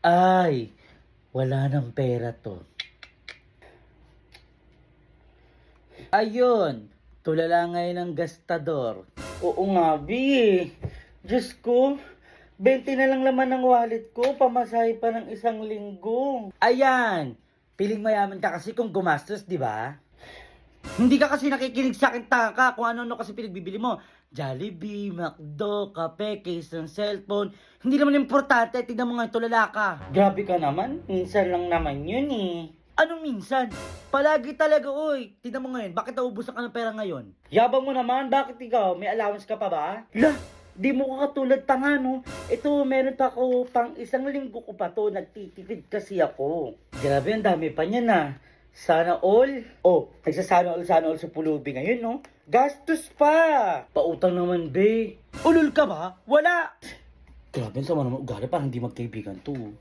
Ay, wala ng pera to. Ayun, tulala ngayon ng gastador. Oo nga, B. Diyos ko, 20 na lang laman ng wallet ko, pamasahe pa ng isang linggo. Ayan, piling mayaman ka kasi kung gumastos, di ba? Hindi ka kasi nakikinig sa akin taka kung ano-ano kasi pinagbibili mo. Jollibee, McDo, kape, case ng cellphone. Hindi naman importante, tignan mo nga tulala ka. Grabe ka naman, minsan lang naman yun eh. Anong minsan? Palagi talaga, oy. Tignan mo ngayon, bakit naubusan ka ng pera ngayon? Yabang mo naman, bakit ikaw? May allowance ka pa ba? Lah, di mo ka katulad tanga, no? Ito, meron pa ako pang isang linggo ko pa to, nagtitipid kasi ako. Grabe, ang dami pa niya na. Sana all. Oh, nagsasana all, sana all sa pulubi ngayon, no? Gastos pa! Pautang naman, be. Ulol ka ba? Wala! Grabe, sama naman ugali, parang hindi magkaibigan to.